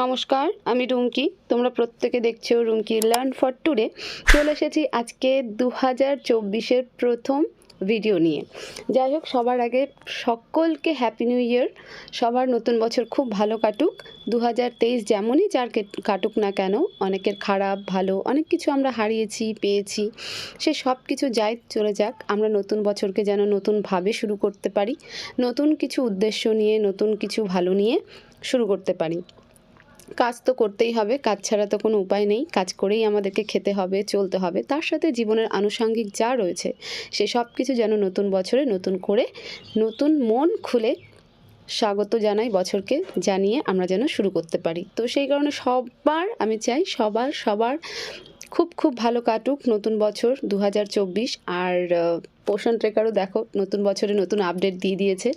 নমস্কার, আমি রুমকি। তোমরা প্রত্যেকে দেখছ রুমকি লার্ন ফর টুডে। চলে এসেছি আজকে দু হাজার চব্বিশের প্রথম ভিডিও নিয়ে। যাই হোক সবার আগে সকলকে হ্যাপি নিউ ইয়ার সবার নতুন বছর খুব ভালো কাটুক। দু হাজার তেইশ যেমনই যার কাটুক না কেন, অনেকের খারাপ, ভালো, অনেক কিছু আমরা হারিয়েছি, পেয়েছি। সে সব কিছু যাই চলে যাক, আমরা নতুন বছরকে যেন নতুনভাবে শুরু করতে পারি, নতুন কিছু উদ্দেশ্য নিয়ে, নতুন কিছু ভালো নিয়ে শুরু করতে পারি। কাজ তো করতেই হবে, কাজ ছাড়া তো কোনো উপায় নেই। কাজ করেই আমাদেরকে খেতে হবে, চলতে হবে। তার সাথে জীবনের আনুষঙ্গিক যা রয়েছে, সে সব কিছু যেন নতুন বছরে নতুন করে, নতুন মন খুলে স্বাগত জানাই বছরকে, জানিয়ে আমরা যেন শুরু করতে পারি। তো সেই কারণে সবার, আমি চাই সবার সবার খুব খুব ভালো কাটুক নতুন বছর দু হাজার চব্বিশ। আর পোষণ ট্রেকারও দেখো, নতুন বছরে নতুন আপডেট দিয়ে দিয়েছে।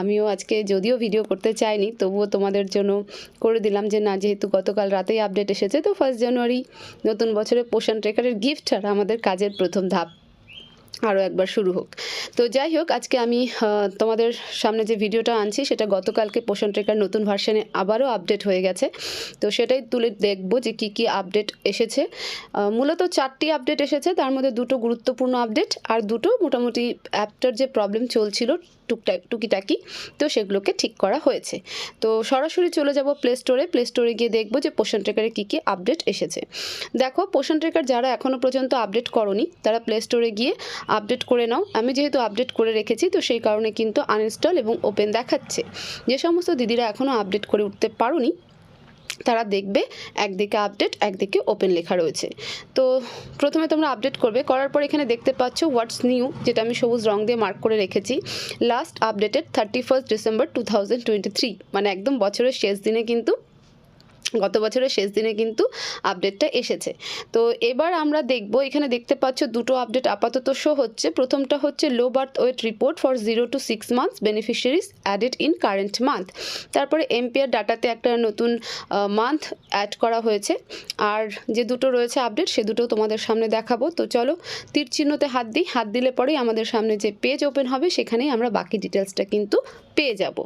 আমিও আজকে যদিও ভিডিও করতে চাইনি, তবুও তোমাদের জন্য করে দিলাম যে না, যেহেতু গতকাল রাতেই আপডেট এসেছে, তো ফার্স্ট জানুয়ারি নতুন বছরে পোষণ ট্রেকারের গিফট আর আমাদের কাজের প্রথম ধাপ। আরও একবার শুরু হোক। তো যাই হোক, আজকে আমি তোমাদের সামনে যে ভিডিওটা আনছি, সেটা গতকালকে পোষণ ট্রেকার নতুন ভার্সনে আবারও আপডেট হয়ে গেছে। তো সেটাই তুলে দেখব যে কি কি আপডেট এসেছে। মূলত চারটি আপডেট এসেছে, তার মধ্যে দুটো গুরুত্বপূর্ণ আপডেট আর দুটো মোটামুটি অ্যাপটার যে প্রবলেম চলছিল টুকটাক টুকিটাকি, তো সেগুলোকে ঠিক করা হয়েছে। তো সরাসরি চলে যাব প্লে স্টোরে প্লে স্টোরে গিয়ে দেখব যে পোষণ ট্রেকারে কী কী আপডেট এসেছে। দেখো পোষণ ট্রেকার যারা এখনও পর্যন্ত আপডেট করনি, তারা প্লে স্টোরে গিয়ে আপডেট করে নাও। আমি যেহেতু আপডেট করে রেখেছি, তো সেই কারণে কিন্তু আনইনস্টল এবং ওপেন দেখাচ্ছে। যে সমস্ত দিদিরা এখনও আপডেট করে উঠতে পারোনি তারা দেখবে, একদিকে আপডেট একদিকে ওপেন লেখা রয়েছে। তো প্রথমে তোমরা আপডেট করবে, করার পর এখানে দেখতে পাচ্ছ হোয়াটস নিউ যেটা আমি সবুজ রং দিয়ে মার্ক করে রেখেছি। Last updated thirty first December two মানে একদম বছরের শেষ দিনে কিন্তু গত বছরের শেষ দিনে কিন্তু আপডেটটা এসেছে। তো এবার আমরা দেখব, এখানে দেখতে পাচ্ছ দুটো আপডেট আপাতত শো হচ্ছে। প্রথমটা হচ্ছে low birth weight report for zero to six months beneficiaries added in current month তারপরে এমপিআর ডাটাতে একটা নতুন মান্থ অ্যাড করা হয়েছে। আর যে দুটো রয়েছে আপডেট সে দুটো তোমাদের সামনে দেখাবো। তো চলো, তীর চিহ্নতে হাত দিই। হাত দিলে পরেই আমাদের সামনে যে পেজ ওপেন হবে, সেখানেই আমরা বাকি ডিটেলসটা কিন্তু পেয়ে যাব।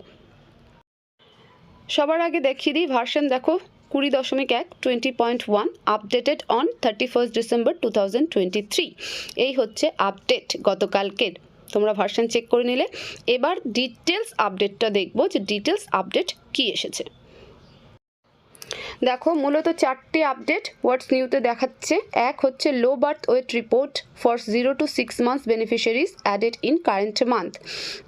সবার আগে দেখিয়ে দিই, ভার্সন দেখো কুড়ি দশমিক এক twenty point one updated on thirty first December two thousand twenty three এই হচ্ছে আপডেট গতকালকের। তোমরা ভার্সন চেক করে নিলে। এবার ডিটেলস আপডেটটা দেখব যে ডিটেলস আপডেট কি এসেছে। দেখো, মূলত চারটি আপডেট হোয়াটস নিউতে দেখাচ্ছে। এক হচ্ছে low birth weight report for zero to six months beneficiaries added in current month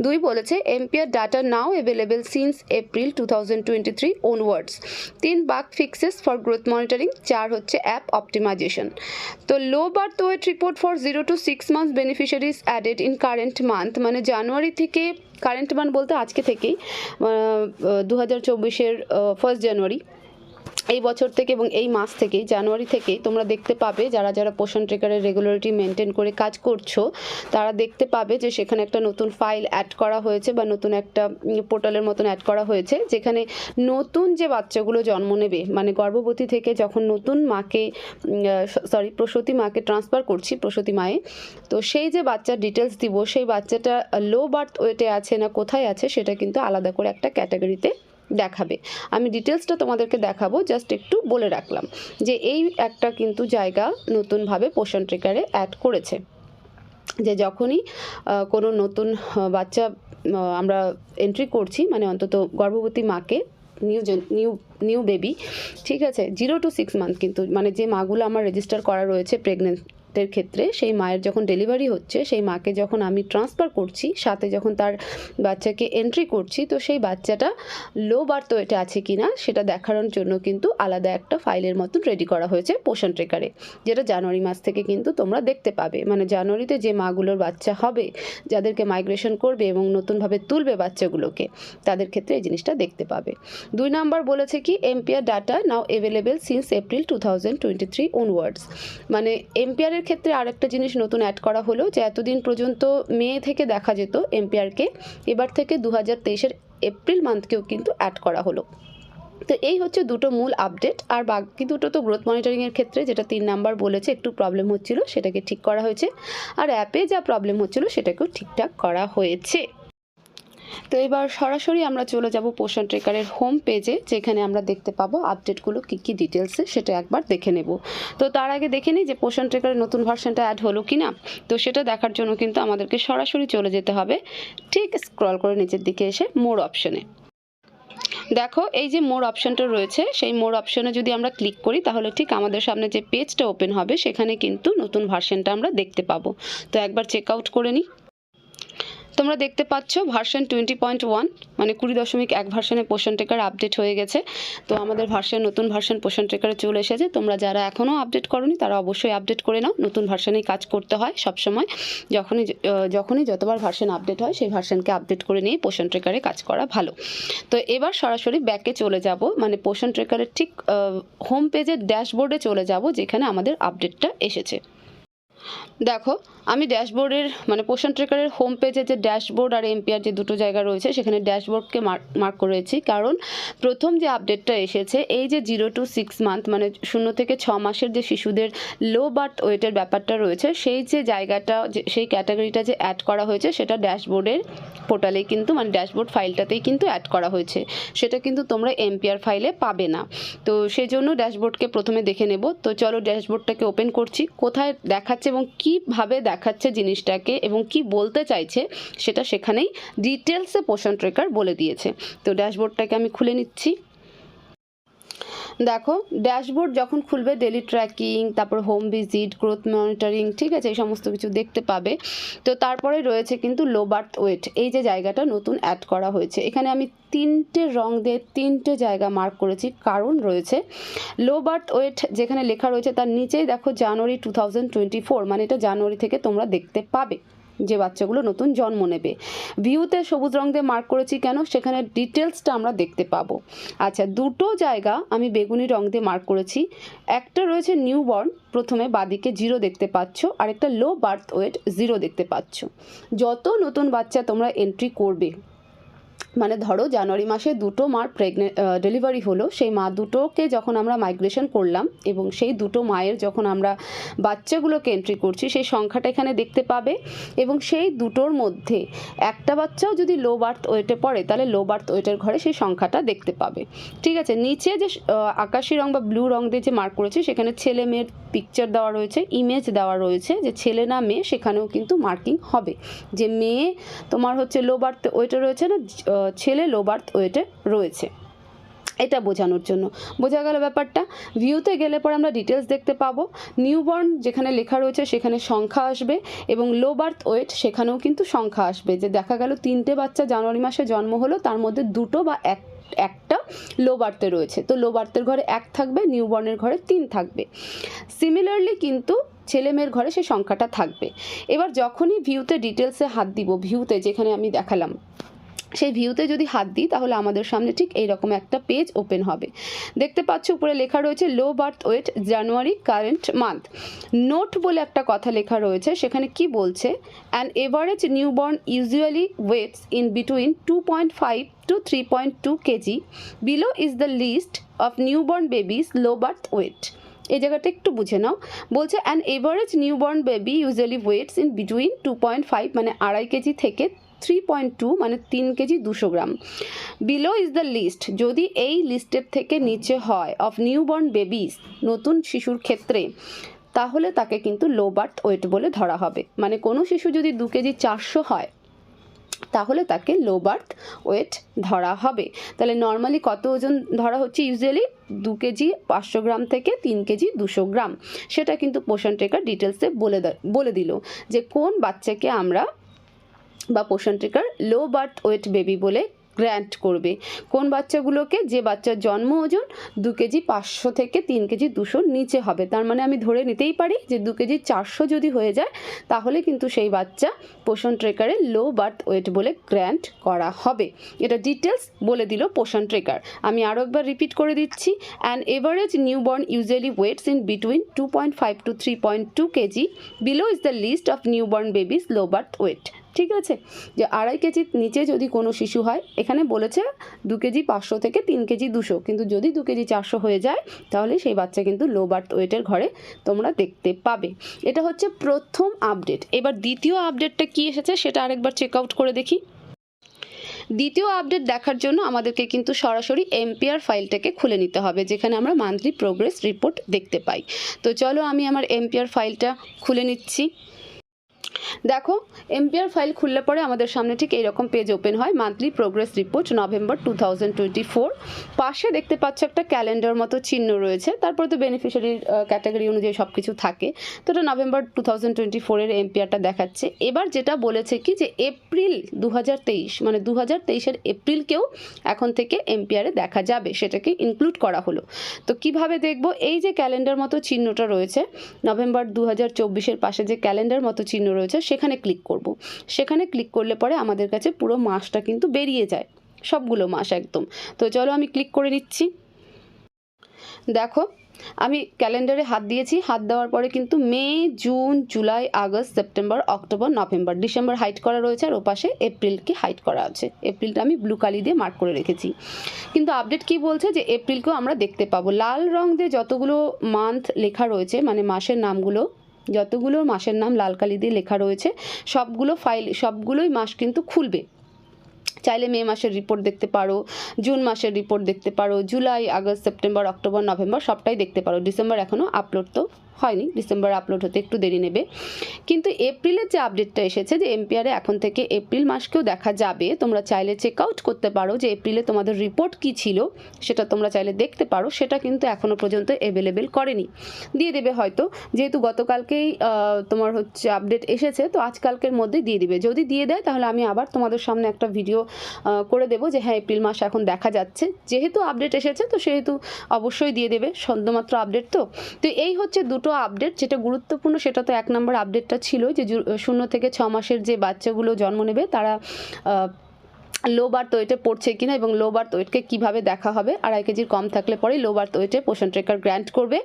দুই বলেছে MPR data now available since April two thousand twenty three তিন bug fixes for growth monitoring চার হচ্ছে অ্যাপ অপটিমাইজেশন তো low birth weight report for zero to six months beneficiaries added in current month মানে জানুয়ারি থেকে current month বলতে আজকে থেকেই দু হাজার চব্বিশের ফার্স্ট জানুয়ারি এই বছর থেকে এবং এই মাস থেকেই জানুয়ারি থেকেই তোমরা দেখতে পাবে যারা যারা পোষণ ট্রেকারের রেগুলারিটি মেনটেন করে কাজ করছ, তারা দেখতে পাবে যে সেখানে একটা নতুন ফাইল অ্যাড করা হয়েছে বা নতুন একটা পোর্টালের মতন অ্যাড করা হয়েছে, যেখানে নতুন যে বাচ্চাগুলো জন্ম নেবে মানে গর্ভবতী থেকে যখন নতুন মাকে সরি প্রসূতি মাকে ট্রান্সফার করছি, প্রসূতি মায়ে, তো সেই যে বাচ্চার ডিটেলস দিব, সেই বাচ্চাটা লো বার্থ ওয়েটে আছে না কোথায় আছে, সেটা কিন্তু আলাদা করে একটা ক্যাটাগরিতে দেখাবে। আমি ডিটেলসটা তোমাদেরকে দেখাবো জাস্ট একটু বলে রাখলাম যে এই একটা কিন্তু জায়গা নতুনভাবে পোষণ ট্রেকারে অ্যাড করেছে। যে যখনই কোনো নতুন বাচ্চা আমরা এন্ট্রি করছি মানে অন্তত গর্ভবতী মাকে নিউ নিউ নিউ বেবি ঠিক আছে? জিরো টু সিক্স মান্থ কিন্তু মানে যে মাগুলো আমার রেজিস্টার করা রয়েছে প্রেগনেন্টের ক্ষেত্রে, সেই মায়ের যখন ডেলিভারি হচ্ছে, সেই মাকে যখন আমি ট্রান্সফার করছি, সাথে যখন তার বাচ্চাকে এন্ট্রি করছি, তো সেই বাচ্চাটা লো বার্থ ওয়েটে আছে কিনা, সেটা দেখানোর জন্য কিন্তু আলাদা একটা ফাইলের মতন রেডি করা হয়েছে পোষণ ট্রেকারে যেটা জানুয়ারি মাস থেকে কিন্তু তোমরা দেখতে পাবে। মানে জানুয়ারিতে যে মাগুলোর বাচ্চা হবে, যাদেরকে মাইগ্রেশন করবে এবং নতুনভাবে তুলবে বাচ্চাগুলোকে, তাদের ক্ষেত্রে এই জিনিসটা দেখতে পাবে। দুই নাম্বার বলেছে কি MPR data now available since April two thousand twenty three onwards মানে এমপিআরের ক্ষেত্রে আর একটা জিনিস নতুন অ্যাড করা হলো যে এতদিন পর্যন্ত মে থেকে দেখা যেত এমপিআরকে, এবার থেকে দু হাজার তেইশের এপ্রিল মান্থকেও কিন্তু অ্যাড করা হলো। তো এই হচ্ছে দুটো মূল আপডেট আর বাকি দুটো তো গ্রোথ মনিটরিংয়ের ক্ষেত্রে যেটা তিন নাম্বার বলেছে, একটু প্রবলেম হচ্ছিল, সেটাকে ঠিক করা হয়েছে। আর অ্যাপে যা প্রবলেম হচ্ছিল, সেটাকেও ঠিকঠাক করা হয়েছে। তো এবার সরাসরি আমরা চলে যাব পোষণ ট্রেকারের হোম পেজে যেখানে আমরা দেখতে পাবো আপডেটগুলো কী কী ডিটেলসে সেটা একবার দেখে নেব। তো তার আগে দেখে নিই যে পোষণ ট্রেকারের নতুন ভার্সনটা অ্যাড হলো কি না তো সেটা দেখার জন্য কিন্তু আমাদেরকে সরাসরি চলে যেতে হবে। ঠিক স্ক্রল করে নিচের দিকে এসে মোর অপশনে দেখো, এই যে মোর অপশনটা রয়েছে, সেই মোর অপশনে যদি আমরা ক্লিক করি, তাহলে ঠিক আমাদের সামনে যে পেজটা ওপেন হবে, সেখানে কিন্তু নতুন ভার্সনটা আমরা দেখতে পাবো। তো একবার চেক আউট করে নিই। তোমরা দেখতে পাচ্ছ ভার্সন টোয়েন্টি পয়েন্ট ওয়ান মানে কুড়ি দশমিক এক ভার্সনে পোষণ ট্রেকার আপডেট হয়ে গেছে। তো আমাদের ভার্সন, নতুন ভার্সন পোষণ ট্রেকারে চলে এসেছে। তোমরা যারা এখনও আপডেট করনি, তারা অবশ্যই আপডেট করে নাও। নতুন ভার্সনেই কাজ করতে হয় সবসময়। যখনই যখনই যতবার ভার্সন আপডেট হয়, সেই ভার্সনকে আপডেট করে নিয়ে পোষণ ট্রেকারে কাজ করা ভালো। তো এবার সরাসরি ব্যাকে চলে যাব। মানে পোষণ ট্রেকারের ঠিক হোম পেজের ড্যাশবোর্ডে চলে যাব, যেখানে আমাদের আপডেটটা এসেছে। দেখো, আমি ড্যাশবোর্ডের মানে পোষণ ট্রেকারের হোম পেজে যে ড্যাশবোর্ড আর এমপিআর যে দুটো জায়গা রয়েছে, সেখানে ড্যাশবোর্ডকে মার্ক করেছি। কারণ প্রথম যে আপডেটটা এসেছে, এই যে জিরো টু সিক্স মান্থ মানে শূন্য থেকে ছ মাসের যে শিশুদের লো বার্থ ওয়েটের ব্যাপারটা রয়েছে, সেই যে জায়গাটা সেই ক্যাটাগরিটা যে অ্যাড করা হয়েছে, সেটা ড্যাশবোর্ডের পোর্টালেই কিন্তু মানে ড্যাশবোর্ড ফাইলটাতেই কিন্তু অ্যাড করা হয়েছে। সেটা কিন্তু তোমরা এমপিআর ফাইলে পাবে না। তো সেই জন্য ড্যাশবোর্ডকে প্রথমে দেখে নেব। তো চলো ড্যাশবোর্ডটাকে ওপেন করছি। কোথায় দেখাচ্ছে এবং কীভাবে দেখাচ্ছে জিনিসটাকে এবং কি বলতে চাইছে সেটা সেখানেই ডিটেলসে পোষণ ট্রেকার বলে দিয়েছে। তো ড্যাশবোর্ডটাকে আমি খুলে নিচ্ছি। দেখো ড্যাশবোর্ড যখন খুলবে ডেলি ট্র্যাকিং তারপর হোম ভিজিট গ্রোথ মনিটরিং ঠিক আছে, এই সমস্ত কিছু দেখতে পাবে। তো তারপরে রয়েছে কিন্তু লো বার্থ ওয়েট এই যে জায়গাটা নতুন অ্যাড করা হয়েছে। এখানে আমি তিনটে রং দিয়ে তিনটে জায়গা মার্ক করেছি, কারণ রয়েছে। লো বার্থ ওয়েট যেখানে লেখা রয়েছে, তার নিচেই দেখো জানুয়ারি টু মানে এটা জানুয়ারি থেকে তোমরা দেখতে পাবে। যে বাচ্চাগুলো নতুন জন্ম নেবে। ভিউতে সবুজ রং দিয়ে মার্ক করেছি কেন? সেখানে ডিটেলসটা আমরা দেখতে পাবো। আচ্ছা দুটো জায়গা আমি বেগুনি রং দিয়ে মার্ক করেছি। একটা রয়েছে নিউবর্ন প্রথমে বাদিকে জিরো দেখতে পাচ্ছ। আর একটা লো বার্থ ওয়েট জিরো দেখতে পাচ্ছ। যত নতুন বাচ্চা তোমরা এন্ট্রি করবে মানে ধরো জানুয়ারি মাসে দুটো মার প্রেগনে ডেলিভারি হলো, সেই মা দুটোকে যখন আমরা মাইগ্রেশন করলাম এবং সেই দুটো মায়ের যখন আমরা বাচ্চাগুলোকে এন্ট্রি করছি, সেই সংখ্যাটা এখানে দেখতে পাবে এবং সেই দুটোর মধ্যে একটা বাচ্চাও যদি লো বার্থ ওয়েটে পড়ে, তাহলে লো বার্থ ওয়েটের ঘরে সেই সংখ্যাটা দেখতে পাবে। ঠিক আছে, নিচে যে আকাশি রং বা ব্লু রং দিয়ে যে মার্ক করেছে, সেখানে ছেলে মেয়ের পিকচার দেওয়া রয়েছে ইমেজ দেওয়া রয়েছে যে ছেলে না মেয়ে, সেখানেও কিন্তু মার্কিং হবে। যে মেয়ে তোমার হচ্ছে লো বার্থ ওয়েটে রয়েছে না ছেলে লো বার্থ ওয়েটে রয়েছে। এটা বোঝানোর জন্য। বোঝা গেল ব্যাপারটা। ভিউতে গেলে পরে আমরা ডিটেলস দেখতে পাবো। নিউবর্ন যেখানে লেখা রয়েছে সেখানে সংখ্যা আসবে এবং লো বার্থ ওয়েট সেখানেও কিন্তু সংখ্যা আসবে। যে দেখা গেল তিনটে বাচ্চা জানুয়ারি মাসে জন্ম হলো, তার মধ্যে দুটো বা এক, একটা লো বার্থে রয়েছে। তো লো বার্থের ঘরে এক থাকবে নিউবর্নের ঘরে তিন থাকবে। সিমিলারলি কিন্তু ছেলে মেয়ের ঘরে সে সংখ্যাটা থাকবে। এবার যখনই ভিউতে ডিটেলসে হাত দিব ভিউতে যেখানে আমি দেখালাম সেই ভিউতে যদি হাত দিই, তাহলে আমাদের সামনে ঠিক এইরকম একটা পেজ ওপেন হবে। দেখতে পাচ্ছ উপরে লেখা রয়েছে low birth weight January current month note বলে একটা কথা লেখা রয়েছে, সেখানে কি বলছে? An average newborn usually weights in between two point five to three point two kg below is the list of newborn babies low birth weight এই জায়গাটা একটু বুঝে নাও। বলছে an average newborn baby usually weights in between two point five মানে আড়াই KG থেকে three point two মানে তিন কেজি দুশো গ্রাম। বিলো ইজ দ্য লিস্ট যদি এই লিস্টের থেকে নিচে হয় অফ নিউবর্ন বেবিস নতুন শিশুর ক্ষেত্রে, তাহলে তাকে কিন্তু লো বার্থ ওয়েট বলে ধরা হবে। মানে কোনো শিশু যদি দু কেজি চারশো হয়, তাহলে তাকে লো বার্থ ওয়েট ধরা হবে। তাহলে নর্মালি কত ওজন ধরা হচ্ছে? ইউজুয়ালি দু কেজি পাঁচশো গ্রাম থেকে তিন কেজি দুশো গ্রাম। সেটা কিন্তু পোষণ টেকার ডিটেলসে বলে বলে দিল যে কোন বাচ্চাকে আমরা বা Poshan tracker low birth weight baby বলে গ্র্যান্ট করবে। কোন বাচ্চাগুলোকে? যে বাচ্চার জন্ম ওজন দু কেজি পাঁচশো থেকে তিন কেজি দুশোর নিচে হবে। তার মানে আমি ধরে নিতেই পারি যে দু কেজি চারশো যদি হয়ে যায়, তাহলে কিন্তু সেই বাচ্চা পোষণ ট্রেকারে লো বার্থ ওয়েট বলে গ্র্যান্ট করা হবে। এটা ডিটেলস বলে দিল পোষণ ট্রেকার আমি আরও একবার রিপিট করে দিচ্ছি। An average newborn usually weights in between two point five to three point two kg. Below is the list of newborn babies low birth weight ঠিক আছে? যে আড়াই কেজির নিচে যদি কোনো শিশু হয়, এখানে বলেছে দু কেজি পাঁচশো থেকে তিন কেজি দুশো। কিন্তু যদি দু কেজি চারশো হয়ে যায়, তাহলে সেই বাচ্চা কিন্তু লো বার্থ ওয়েটের ঘরে তোমরা দেখতে পাবে। এটা হচ্ছে প্রথম আপডেট এবার দ্বিতীয় আপডেটটা কী এসেছে, সেটা আরেকবার চেক আউট করে দেখি। দ্বিতীয় আপডেট দেখার জন্য আমাদেরকে কিন্তু সরাসরি এমপিআর ফাইলটাকে খুলে নিতে হবে, যেখানে আমরা মান্থলি প্রোগ্রেস রিপোর্ট দেখতে পাই। তো চলো আমি আমার এমপিআর ফাইলটা খুলে নিচ্ছি। দেখো এমপিআর ফাইল খুললে পরে আমাদের সামনে ঠিক এইরকম পেজ ওপেন হয় monthly progress report November two পাশে দেখতে পাচ্ছ একটা ক্যালেন্ডার মতো চিহ্ন রয়েছে, তারপরে তো বেনিফিশিয়ারির ক্যাটাগরি অনুযায়ী সব কিছু থাকে। তো এটা নভেম্বর টু থাউজেন্ড টোয়েন্টি এমপিআরটা দেখাচ্ছে। এবার যেটা বলেছে কি যে এপ্রিল দু হাজার তেইশ মানে দু হাজার তেইশের এপ্রিলকেও এখন থেকে এমপিআরে দেখা যাবে, সেটাকে ইনক্লুড করা হলো। তো কীভাবে দেখব? এই যে ক্যালেন্ডার মতো চিহ্নটা রয়েছে নভেম্বর দু হাজার চব্বিশের পাশে যে ক্যালেন্ডার মতো চিহ্ন রয়েছে সেখানে ক্লিক করব। সেখানে ক্লিক করলে পরে আমাদের কাছে পুরো মাসটা কিন্তু বেরিয়ে যায়। সবগুলো মাস একদম। তো চলো আমি ক্লিক করে নিচ্ছি। দেখো, আমি ক্যালেন্ডারে হাত দিয়েছি। হাত দেওয়ার পরে কিন্তু মে, জুন, জুলাই, আগস্ট, সেপ্টেম্বর, অক্টোবর, নভেম্বর, ডিসেম্বর হাইট করা রয়েছে আর ওপাশে এপ্রিলকে হাইট করা আছে। এপ্রিলটা আমি ব্লু কালি দিয়ে মার্ক করে রেখেছি। কিন্তু আপডেট কি বলছে যে এপ্রিলকেও আমরা দেখতে পাবো। লাল রং দিয়ে যতগুলো মান্থ লেখা রয়েছে মানে মাসের নামগুলো যতগুলো মাসের নাম লাল কালি দিয়ে লেখা রয়েছে, সবগুলো ফাইল সবগুলোই মাস কিন্তু খুলবে। চাইলে মে মাসের রিপোর্ট দেখতে পারো, জুন মাসের রিপোর্ট দেখতে পারো, জুলাই, আগস্ট, সেপ্টেম্বর, অক্টোবর, নভেম্বর সবটাই দেখতে পারো। ডিসেম্বর এখনও আপলোড তো হয়নি, ডিসেম্বর আপলোড হতে একটু দেরি নেবে। কিন্তু এপ্রিলের যে আপডেটটা এসেছে যে এমপিআরে এখন থেকে এপ্রিল মাসকেও দেখা যাবে, তোমরা চাইলে চেক আউট করতে পারো যে এপ্রিলে তোমাদের রিপোর্ট কি ছিল, সেটা তোমরা চাইলে দেখতে পারো, সেটা কিন্তু এখনও পর্যন্ত অ্যাভেলেবেল করেনি। দিয়ে দেবে হয়তো, যেহেতু গতকালকেই তোমার হচ্ছে আপডেট এসেছে, তো আজকালকের মধ্যে দিয়ে দিবে। যদি দিয়ে দেয়, তাহলে আমি আবার তোমাদের সামনে একটা ভিডিও করে দেবো যে হ্যাঁ এপ্রিল মাস এখন দেখা যাচ্ছে। যেহেতু আপডেট এসেছে, তো সেহেতু অবশ্যই দিয়ে দেবে, সদ্যমাত্র আপডেট তো। তো এই হচ্ছে দুটো আপডেট যেটা গুরুত্বপূর্ণ সেটা তো এক নম্বর আপডেটটা ছিল যে শূন্য থেকে ছ মাসের যে বাচ্চাগুলো জন্ম নেবে, তারা লো বার্থ ওয়েটে পড়ছে কিনা এবং লো বার্থ ওয়েটকে কীভাবে দেখা হবে? আড়াই কেজির কম থাকলে পরেই লো বার্থ ওয়েটে পোষণ ট্রেকার গ্র্যান্ট করবে।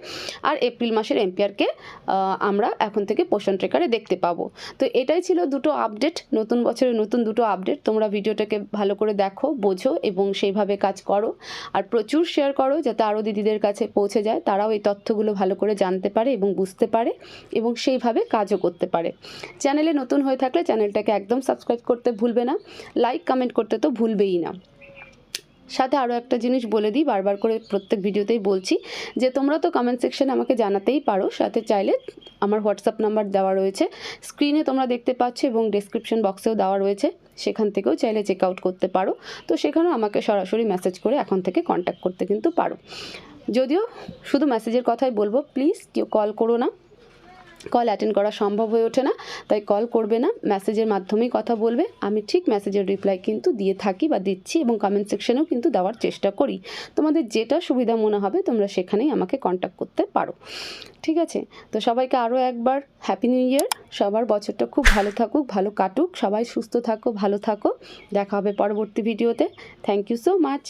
আর এপ্রিল মাসের এমপিআরকে আমরা এখন থেকে পোষণ ট্রেকারে দেখতে পাবো। তো এটাই ছিল দুটো আপডেট নতুন বছরের নতুন দুটো আপডেট তোমরা ভিডিওটাকে ভালো করে দেখো, বোঝো এবং সেইভাবে কাজ করো। আর প্রচুর শেয়ার করো যাতে আরও দিদিদের কাছে পৌঁছে যায়। তারাও এই তথ্যগুলো ভালো করে জানতে পারে এবং বুঝতে পারে এবং সেইভাবে কাজও করতে পারে। চ্যানেলে নতুন হয়ে থাকলে চ্যানেলটাকে একদম সাবস্ক্রাইব করতে ভুলবে না। লাইক কমেন্ট করতে তো ভুলবেই না। সাথে আরও একটা জিনিস বলে দিই, বারবার করে প্রত্যেক ভিডিওতেই বলছি যে তোমরা তো কমেন্ট সেকশনে আমাকে জানাতেই পারো, সাথে চাইলে আমার হোয়াটসঅ্যাপ নাম্বার দেওয়া রয়েছে। স্ক্রিনে তোমরা দেখতে পাচ্ছ এবং ডেসক্রিপশন বক্সেও দেওয়া রয়েছে, সেখান থেকেও চাইলে চেক আউট করতে পারো। তো সেখানেও আমাকে সরাসরি মেসেজ করে এখন থেকে কন্ট্যাক্ট করতে কিন্তু পারো। যদিও শুধু মেসেজের কথাই বলব প্লিজ কেউ কল করো না। কল অ্যাটেন্ড করা সম্ভব হয়ে ওঠে না, তাই কল করবে না মেসেজের মাধ্যমেই কথা বলবে। আমি ঠিক মেসেজের রিপ্লাই কিন্তু দিয়ে থাকি বা দিচ্ছি এবং কমেন্ট সেকশনেও কিন্তু দেওয়ার চেষ্টা করি। তোমাদের যেটা সুবিধা মনে হবে, তোমরা সেখানেই আমাকে কন্ট্যাক্ট করতে পারো। ঠিক আছে? তো সবাইকে আরও একবার হ্যাপি নিউ ইয়ার সবার বছরটা খুব ভালো থাকুক, ভালো কাটুক। সবাই সুস্থ থাকো, ভালো থাকো। দেখা হবে পরবর্তী ভিডিওতে থ্যাংক ইউ সো মাচ